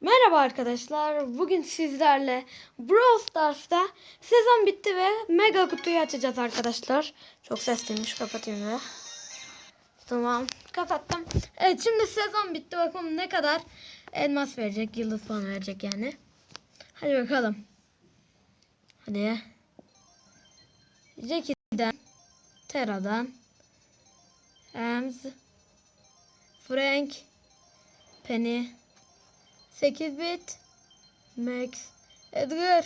Merhaba arkadaşlar. Bugün sizlerle Brawl Stars'ta sezon bitti ve mega kutuyu açacağız arkadaşlar. Çok sesliymiş. Kapatayım da. Tamam. Kapattım. Evet şimdi sezon bitti. Bakalım ne kadar elmas verecek. Yıldız falan verecek yani. Hadi bakalım. Hadi. Jackie'den. Tera'dan. Ems. Frank. Penny. 8 bit. Max. Edgar.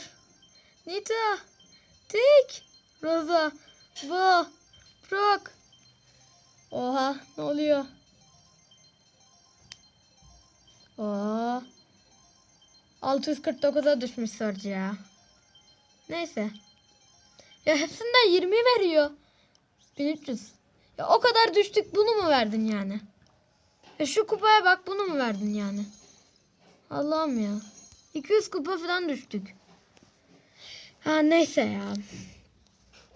Nita. Tick. Rosa. Bo. Brock. Oha ne oluyor? Oha. 649'a düşmüş Sarıcı ya. Neyse. Ya hepsinden 20 veriyor. 1300. Ya o kadar düştük bunu mu verdin yani? Ya şu kupaya bak bunu mu verdin yani? Allah'ım ya. 200 kupa falan düştük. Ha neyse ya.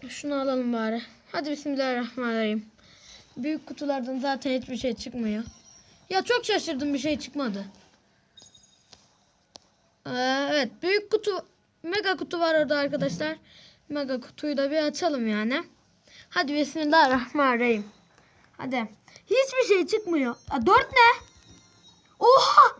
Şunu alalım bari. Hadi bismillahirrahmanirrahim. Büyük kutulardan zaten hiçbir şey çıkmıyor. Ya çok şaşırdım bir şey çıkmadı. Ee, evet büyük kutu mega kutu var orada arkadaşlar. Mega kutuyu da bir açalım yani. Hadi bismillahirrahmanirrahim. Hadi. Hiçbir şey çıkmıyor. Aa, dört ne? Oha!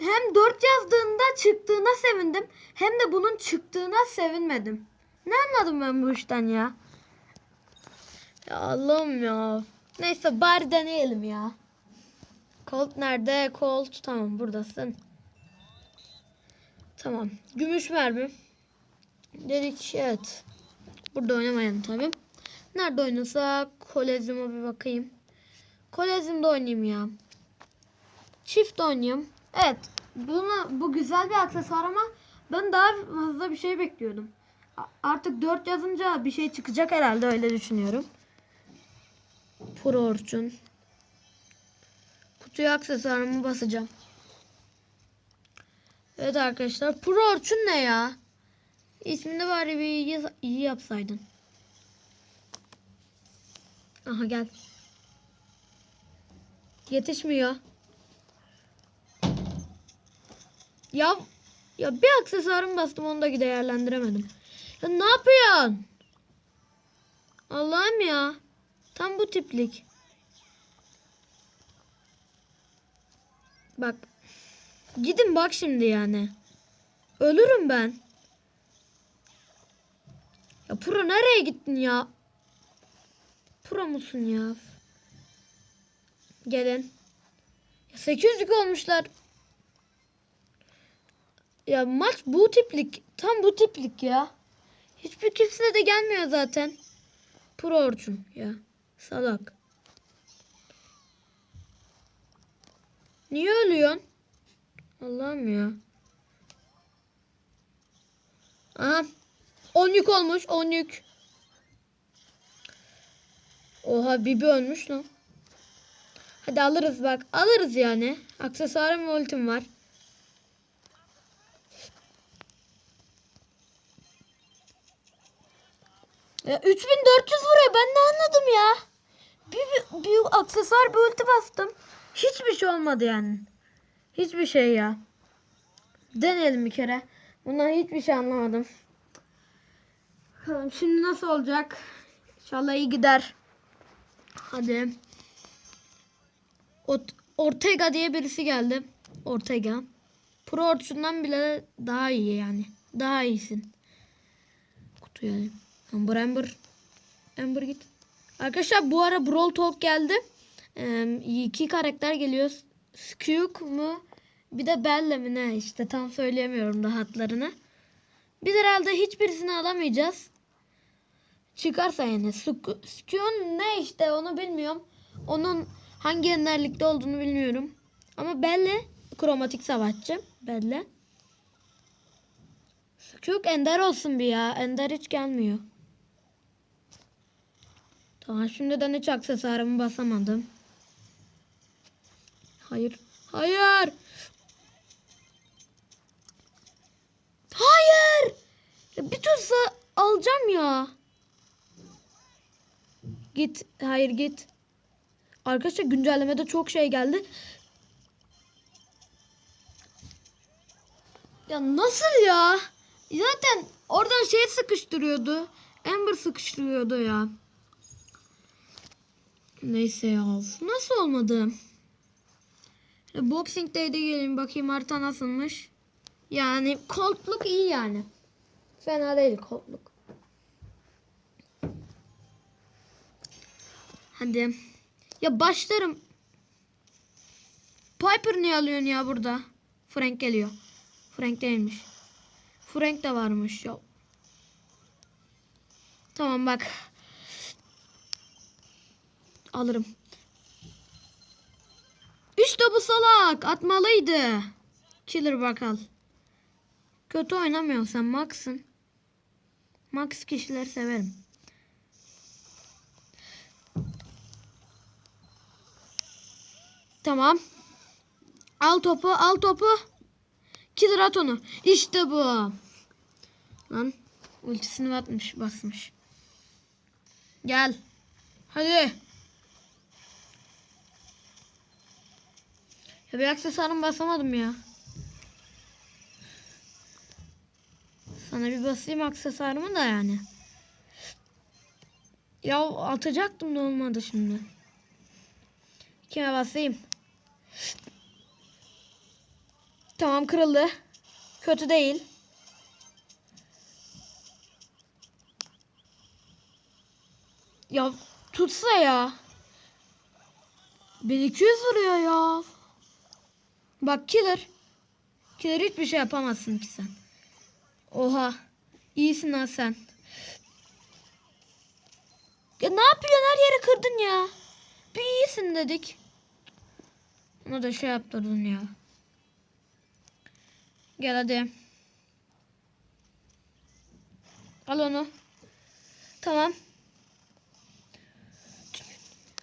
Hem 4 yazdığında çıktığına sevindim. Hem de bunun çıktığına sevinmedim. Ne anladım ben bu işten ya? Ya Allah'ım ya. Neyse bari deneyelim ya. Colt nerede? Colt tamam buradasın. Tamam. Gümüş mermi. Dedik evet. Burada oynamayalım tabii. Nerede oynasak? Kolezyum'a bir bakayım. Kolezyumda oynayayım ya. Çift oynayayım. Evet. Bunu, bu güzel bir aksesuar ama ben daha fazla bir şey bekliyordum. Artık 4 yazınca bir şey çıkacak herhalde öyle düşünüyorum. Pro Orçun. Kutuya aksesuarımı basacağım. Evet arkadaşlar. Pro Orçun ne ya? İsmini bari bir iyi, iyi yapsaydın. Aha gel. Yetişmiyor. Ya ya bir aksesuarım bastım onu da değerlendiremedim. Ya ne yapıyorsun? Allah'ım ya. Tam bu tiplik. Bak. Gidin bak şimdi yani. Ölürüm ben. Ya Pro nereye gittin ya? Pro musun ya? Gelin. Ya 800'lük olmuşlar. Ya maç bu tiplik. Tam bu tiplik ya. Hiçbir kimse de gelmiyor zaten. Pro Orçun ya. Salak. Niye ölüyorsun? Allah'ım ya. Aha. 10 yük olmuş. 10 yük. Oha Bibi ölmüş lan. Hadi alırız bak. Alırız yani. Aksesuarım ve ultim var. Ya 3400 vuruyor. Ben ne anladım ya? Bir, bir, bir aksesuar bir ulti bastım. Hiçbir şey olmadı yani. Hiçbir şey ya. Deneyelim bir kere. Bundan hiçbir şey anlamadım. Bakalım şimdi nasıl olacak? İnşallah iyi gider. Hadi. Ot Ortega diye birisi geldi. Ortega. Pro Orçun'dan bile daha iyi yani. Daha iyisin. Kutuyu alayım. Amber Amber. Amber git. Arkadaşlar bu ara Brawl Talk geldi. Ee, iki karakter geliyor. Skuk mu? Bir de Belle mi ne? İşte tam söyleyemiyorum da hatlarını. Biz herhalde hiçbirisini alamayacağız. Çıkarsa yani. Skuk'un ne işte onu bilmiyorum. Onun hangi enderlikte olduğunu bilmiyorum. Ama Belle kromatik savaşçı. Belle. Skuk ender olsun bir ya. Ender hiç gelmiyor. Tamam şimdiden hiç aksesuarımı basamadım. Hayır. Hayır. Hayır. Ya bir tutsa alacağım ya. Git. Hayır git. Arkadaşlar güncellemede çok şey geldi. Ya nasıl ya? Zaten oradan şey sıkıştırıyordu. Ember sıkıştırıyordu ya. Neyse ya. Nasıl olmadı? Boxing Day'de gelin bakayım harita nasılmış. Yani koltluk iyi yani. Fena değil koltluk. Hadi. Ya başlarım. Piper niye alıyorsun ya burada? Frank geliyor. Frank değilmiş. Frank de varmış ya. Tamam bak. Alırım. İşte bu salak. Atmalıydı. Killer bakal. Kötü oynamıyorsun sen Max'ın. Max kişileri severim. Tamam. Al topu, al topu. Killer at onu. İşte bu. Lan ultisini atmış, basmış. Gel. Hadi. Bir aksesuarımı basamadım ya. Sana bir basayım aksesuarımı da yani. Ya atacaktım da olmadı şimdi. Kime basayım? Tamam kırıldı. Kötü değil. Ya tutsa ya. 1200 vuruyor ya. Bak killer. Killer hiçbir şey yapamazsın ki sen. Oha. İyisin ha sen. Ya ne yapıyorsun her yeri kırdın ya. Bir iyisin dedik. Onu da şey yaptırdın ya. Gel hadi. Al onu. Tamam.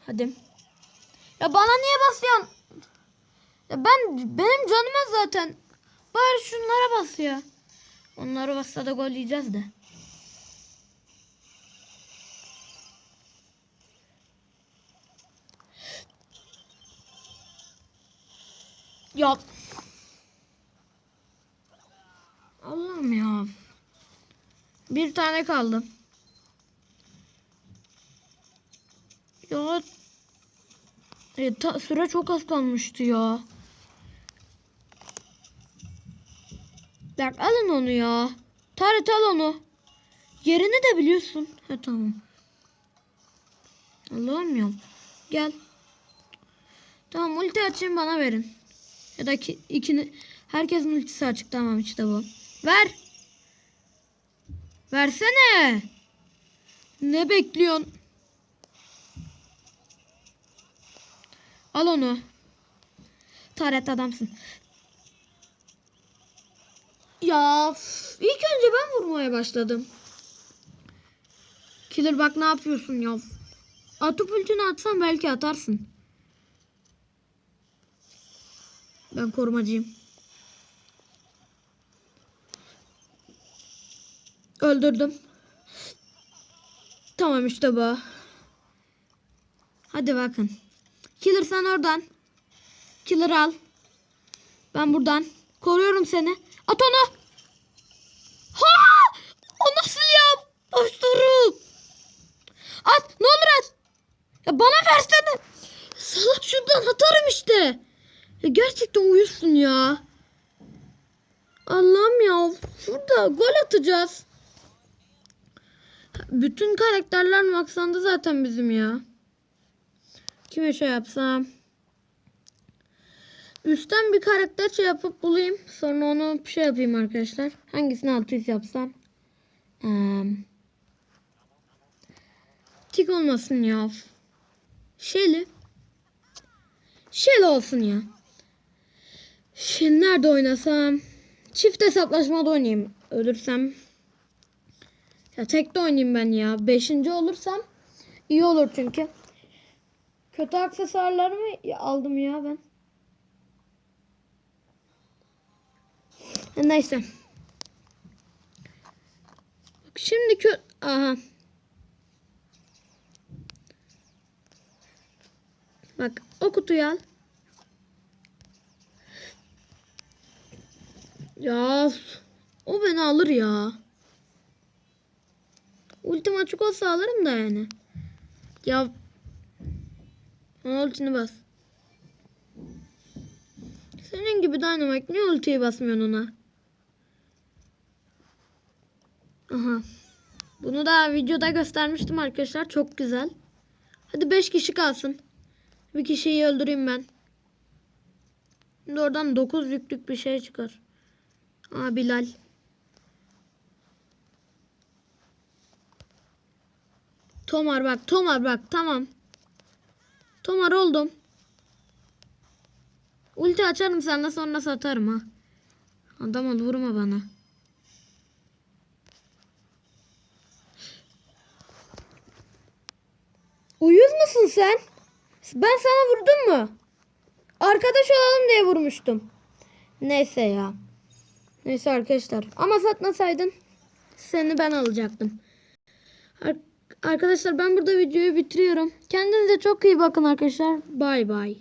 Hadi. Ya bana niye basıyorsun? Ben benim canıma zaten. Bari şunlara bas ya. Onları bassa da gol yiyeceğiz de. Ya. Allah'ım ya. Bir tane kaldı. Ya. E, ta- süre çok az kalmıştı ya. Bak alın onu ya. Taret al onu. Yerini de biliyorsun. He tamam. Ya. Gel. Tamam ulti açayım bana verin. Ya da ki, ikini herkesin ultisi açık tamam işte bu. Ver. Versene. Ne bekliyorsun? Al onu. Taret adamsın. Ya ilk önce ben vurmaya başladım. Killer bak ne yapıyorsun ya. Atıp atsan belki atarsın. Ben korumacıyım. Öldürdüm. Tamam işte bu. Hadi bakın. Killer sen oradan. Killer al. Ben buradan. Koruyorum seni. At onu. Ha! O nasıl ya? Boş durun. At. Ne olur at. Ya bana versene. Salak şuradan atarım işte. Ya gerçekten uyusun ya. Allah'ım ya. Şurada gol atacağız. Bütün karakterler maksandı zaten bizim ya. Kime şey yapsam? Üstten bir karakter şey yapıp bulayım. Sonra onu bir şey yapayım arkadaşlar. Hangisini 600 yapsam? Ee, tik olmasın ya. Şeyli. Şeyli olsun ya. Şimdi nerede oynasam? Çift hesaplaşmada oynayayım. Ölürsem. Ya tek de oynayayım ben ya. Beşinci olursam iyi olur çünkü. Kötü aksesuarlarımı aldım ya ben. Neyse. Bak şimdi kö... Aha. Bak o kutuyu al. Ya o beni alır ya. Ultim açık olsa alırım da yani. Ya ultini bas. Senin gibi Dynamite niye ultiyi basmıyorsun ona? Aha. Bunu da videoda göstermiştim arkadaşlar. Çok güzel. Hadi 5 kişi kalsın. Bir kişiyi öldüreyim ben. Şimdi oradan 9 yüklük bir şey çıkar. Aa Bilal. Tomar bak Tomar bak tamam. Tomar oldum. Ulti açarım seninle sonra satarım ha. Adam ol vurma bana. Musun sen? Ben sana vurdum mu? Arkadaş olalım diye vurmuştum. Neyse ya. Neyse arkadaşlar. Ama satmasaydın seni ben alacaktım. Ar- arkadaşlar ben burada videoyu bitiriyorum. Kendinize çok iyi bakın arkadaşlar. Bay bay.